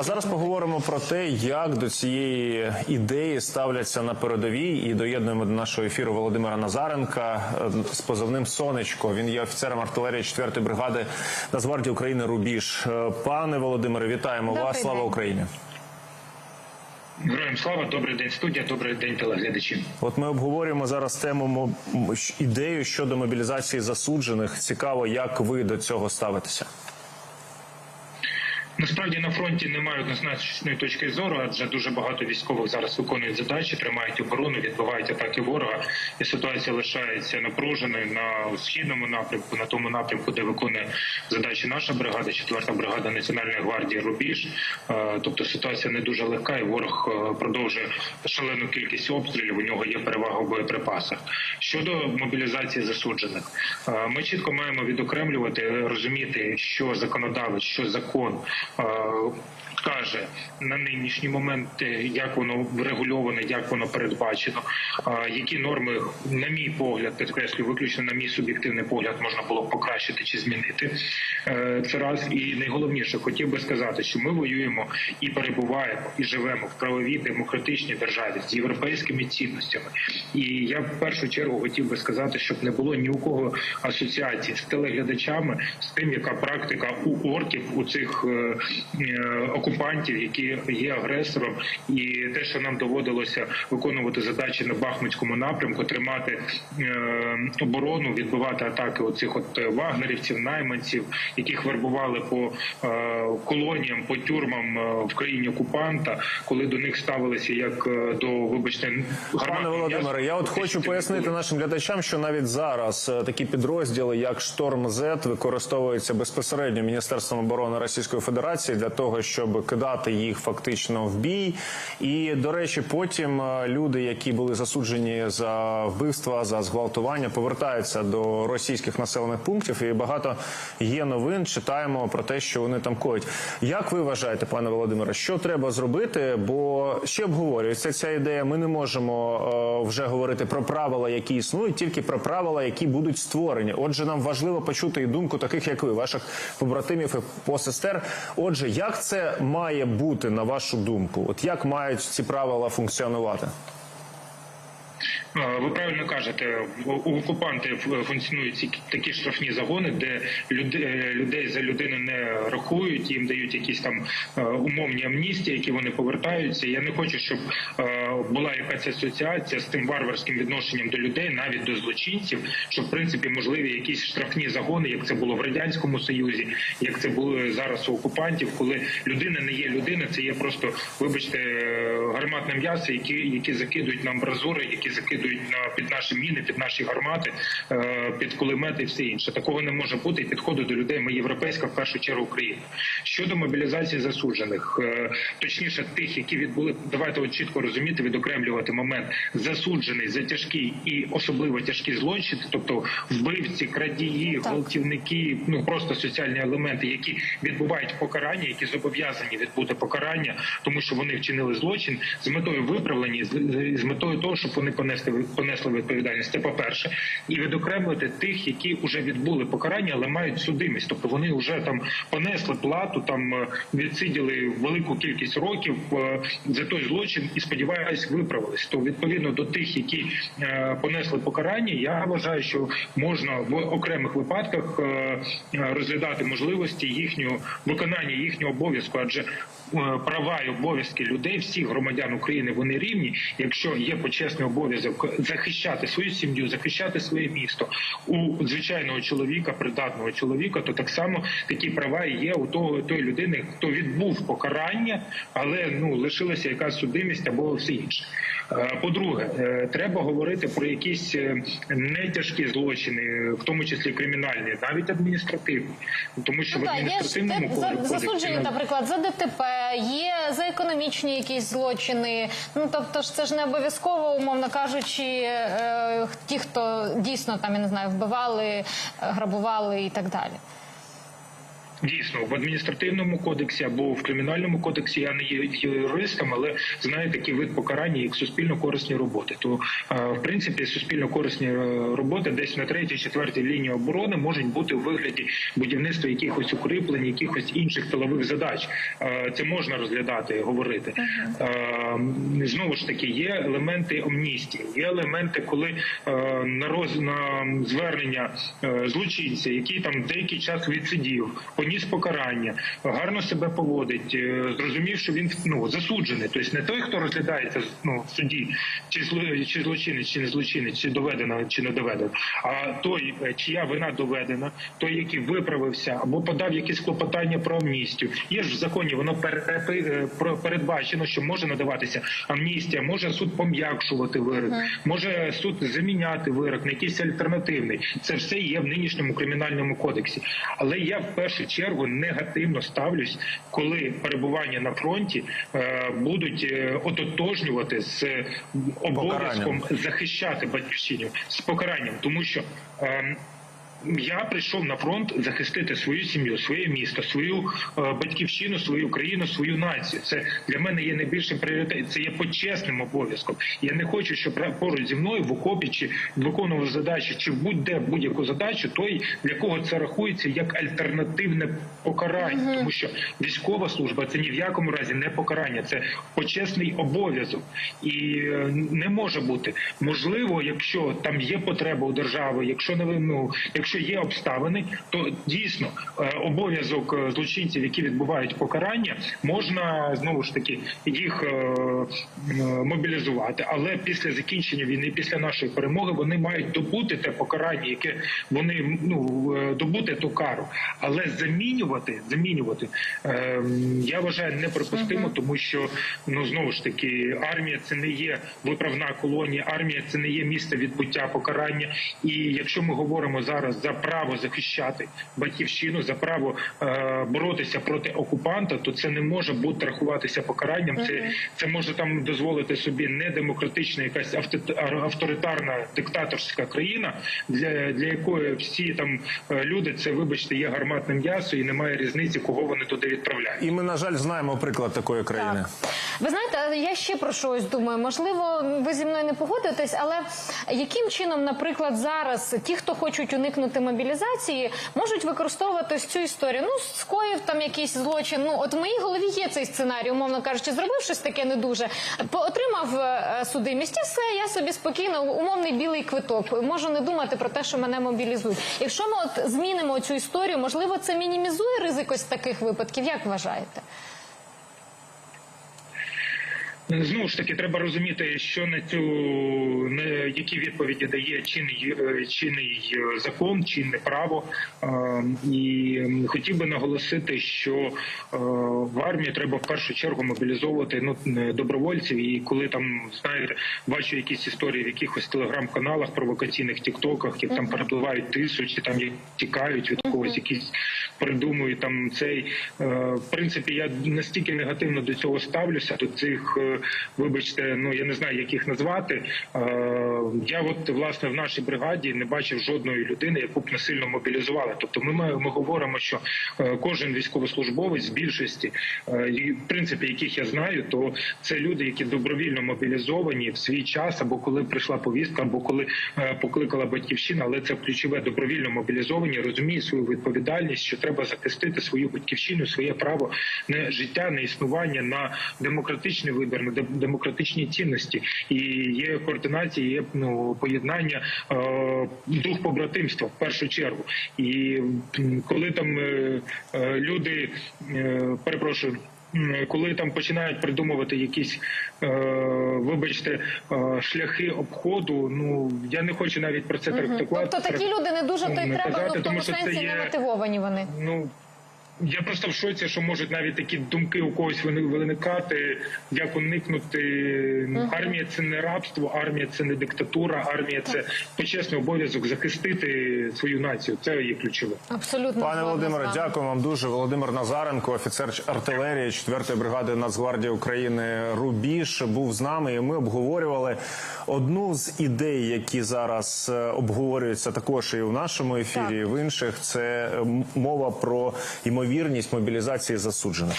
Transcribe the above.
А зараз поговоримо про те, як до цієї ідеї ставляться на передовій, і доєднуємо до нашого ефіру Володимира Назаренка е, з позивним Сонечко. Він є офіцером артилерії 4-ї бригади Нацгвардії України Рубіж. Е, Пане Володимире, вітаємо Добрий вас! Слава. Україні! Героям слава, добрий день, студія, добрий день, телеглядачі. От ми обговорюємо зараз тему мо- ідею щодо мобілізації засуджених. Цікаво, як ви до цього ставитеся. Насправді на фронті немає однозначної точки зору, адже дуже багато військових зараз виконують задачі, тримають оборону, відбивають атаки ворога, і ситуація лишається напруженою на східному напрямку, на тому напрямку, де виконує задачі наша бригада, 4-та бригада Національної гвардії Рубіж. Е, Тобто ситуація не дуже легка, і ворог е, продовжує шалену кількість обстрілів. У нього є перевага в боєприпасах. Щодо мобілізації засуджених, е, ми чітко маємо відокремлювати, розуміти, що законодавець, що закон. Е, Каже на нинішній момент, е, як воно врегульоване, як воно передбачено, е, які норми, на мій погляд, підкреслю, виключно на мій суб'єктивний погляд, можна було б покращити чи змінити. Це раз і найголовніше, хотів би сказати, що ми воюємо і перебуваємо, і живемо в правовій демократичній державі з європейськими цінностями. І я в першу чергу хотів би сказати, щоб не було ні у кого асоціацій з телеглядачами з тим, яка практика у орків, у цих окупантів, які є агресором, і те, що нам доводилося виконувати задачі на Бахмутському напрямку, тримати е, оборону, відбивати атаки оцих от е, вагнерівців, найманців, яких вербували по е, колоніям, по тюрмам е, в країні окупанта, коли до них ставилися як е, до вибачте Пане Володимире, я от хочу пояснити нашим глядачам, що навіть зараз е, такі підрозділи, як Шторм З, використовуються безпосередньо Міністерством оборони Російської Федерації для того, щоб кидати їх фактично в бій. І до речі, потім е, люди, які були засуджені за вбивства, за зґвалтування, повертаються до російських населених пунктів. І багато є новин. Читаємо про те, що вони там коють. Як ви вважаєте, пане Володимире, що треба зробити? Бо ще обговорюється ця ідея. Ми не можемо е, вже говорити про правила, які існують, тільки про правила, які будуть створені. Отже, нам важливо почути і думку таких, як ви, ваших побратимів і посестер. Отже, як це має бути на вашу думку? От як мають ці правила функціонувати? Ви правильно кажете, у е, функціонують ці такі штрафні загони, де е, людей за людину не рахують, їм дають якісь там е, умовні амністії, які вони повертаються. Я не хочу, щоб е, була якась асоціація з тим варварським відношенням до людей, навіть до злочинців, що в принципі можливі якісь штрафні загони, як це було в радянському союзі, як це було зараз у окупантів, коли людина не є людина, це є просто, вибачте, гарматне м'ясо, які, які закидують нам бразури, які закидують на під наші міни, під наші гармати, е, під кулемети і все інше. Такого не може бути і підходу до людей. Ми європейська в першу чергу Україна. Щодо мобілізації засуджених, е, точніше тих, які відбули, давайте от чітко розуміти, відокремлювати момент засуджений за тяжкі і особливо тяжкі злочини, тобто вбивці, крадії, гвалтівники, ну просто соціальні елементи, які відбувають покарання, які зобов'язані відбути покарання, тому що вони вчинили злочин з метою виправлення, з метою того, щоб вони понесли понесли відповідальність. Це по-перше, і відокремити тих, які вже відбули покарання, але мають судимість, тобто вони вже там понесли плату, там е, відсиділи велику кількість років е, за той злочин і сподіваюсь, виправились. То відповідно до тих, які е, понесли покарання, я вважаю, що можна в окремих випадках розглядати можливості їхнього виконання їхнього обов'язку, адже права і обов'язки людей, всіх громадян України, вони рівні. Якщо є почесний обов'язок захищати свою сім'ю, захищати своє місто у звичайного чоловіка, придатного чоловіка, то так само такі права є у того тої людини, хто відбув покарання, але ну лишилася якась судимість або все інше. Е, По-друге, е, треба говорити про якісь е, нетяжкі злочини, в тому числі кримінальні, навіть адміністративні, тому що Ну, в є адміністративному те- за- засуджені, наприклад, за ДТП, є за економічні якісь злочини. Ну тобто ж це ж не обов'язково, умовно кажучи, е, ті, хто дійсно там я не знаю, вбивали, грабували і так далі. Дійсно, в адміністративному кодексі або в кримінальному кодексі я не є юристом, але знаю такий вид покарання, як суспільно корисні роботи. То е, в принципі суспільно корисні е, роботи десь на третій, четвертій лінії оборони можуть бути у вигляді будівництва якихось укріплень, якихось інших тилових задач. Е, Це можна розглядати, говорити. Е, Знову ж таки, є елементи амністії, є елементи, коли на роз на звернення злочинця, який там деякий час відсидів, поніс покарання, гарно себе поводить, е, зрозумів, що він ну засуджений. Тобто не той, хто розглядається ну, в суді, чи чи злочинець, чи не злочинець, чи доведено, чи не доведено, а той, е, чия вина доведена, той, який виправився або подав якісь клопотання про амністію. Є ж в законі, воно е, передбачено, що може надаватися амністія, може суд пом'якшувати вирок, може суд заміняти вирок на якийсь альтернативний. Це все є в нинішньому кримінальному кодексі. Але я в першу чергу негативно ставлюсь, коли перебування на фронті е, будуть е, ототожнювати з обов'язком захищати батьківщину з покаранням, тому що. Я прийшов на фронт захистити свою сім'ю, своє місто, свою е, батьківщину, свою країну, свою націю. Це для мене є найбільшим пріоритетом. Це є почесним обов'язком. Я не хочу, щоб поруч зі мною в окопі чи виконував задачі, чи будь-де будь-яку задачу, той для кого це рахується як альтернативне покарання, тому що військова служба це ні в якому разі не покарання, це почесний обов'язок, і е, не може бути можливо, якщо там є потреба у держави, якщо не ви- ну, якщо є обставини, то дійсно е, обов'язок е, злочинців, які відбувають покарання, можна знову ж таки їх е, мобілізувати. Але після закінчення війни, після нашої перемоги, вони мають добути те покарання, яке вони ну добути ту кару. Але замінювати, замінювати я вважаю неприпустимо, тому що ну знову ж таки армія це не є виправна колонія, армія це не є місце відбуття покарання. І якщо ми говоримо зараз за право захищати батьківщину, за право е, боротися проти окупанта, то це не може бути рахуватися покаранням. Це це може там дозволити собі недемократична якась авто- авторитарна диктаторська країна, для, для якої всі там е, люди це, вибачте, є гарматне м'ясо, і немає різниці, кого вони туди відправляють. І ми, на жаль, знаємо приклад такої країни. Ви знаєте, я ще про щось думаю. Можливо, ви зі мною не погодитесь, але яким чином, наприклад, зараз ті, хто хочуть уникнути мобілізації, можуть використовувати цю історію? Ну, скоїв там якийсь злочин. Ну, от в моїй голові є цей сценарій, умовно кажучи, зробив щось таке не дуже. по- Отримав е, судимість, і все, я собі спокійно, умовний білий квиток. Можу не думати про те, що мене мобілізують. Якщо ми от змінимо цю історію, можливо, це мінімізує ризик ось таких випадків. Як вважаєте? Знову ж таки, треба розуміти, що на цю на які відповіді дає чинний е, чинний е, закон, чинне право. Е, І хотів би наголосити, що в армії треба в першу чергу мобілізовувати ну добровольців. І коли там знаєте, бачу якісь історії в якихось телеграм-каналах, провокаційних тіктоках, як там перепливають тису, чи там як тікають від когось, якісь придумують там цей в принципі. Я настільки негативно до цього ставлюся, до цих, вибачте, ну я не знаю, як їх назвати. Е, Я от власне в нашій бригаді не бачив жодної людини, яку б насильно мобілізували. Тобто, ми ми говоримо, що е, кожен військовослужбовець більшості, е, в принципі, яких я знаю, то це люди, які добровільно мобілізовані в свій час, або коли прийшла повістка, або коли покликала батьківщина, але це ключове добровільно мобілізовані, розуміють свою відповідальність, що треба захистити свою батьківщину, своє право на життя, на існування, на демократичний вибір, на демократичні цінності. І є координація, є ну поєднання е, дух побратимства в першу чергу. І коли там е, е, люди е, перепрошую. Коли там починають придумувати якісь, е, вибачте, е, шляхи обходу, ну я не хочу навіть про це трактувати. Тобто такі люди не дуже то й треба, казати, ну в тому тому що це сенсі є- не мотивовані вони. Ну я просто в шоці, що можуть навіть такі думки у когось вини- виникати, як уникнути. Армія це не рабство, армія це не диктатура, армія це почесний обов'язок захистити свою націю. Це є ключове. Абсолютно Пане Володимире, дякую вам дуже. Володимир Назаренко, офіцер артилерії 4-ї бригади Нацгвардії України Рубіж, був з нами, і ми обговорювали одну з ідей, які зараз е, обговорюються також і в нашому ефірі, і в інших. Це мова про ймовірність ймовірність мобілізації засуджених.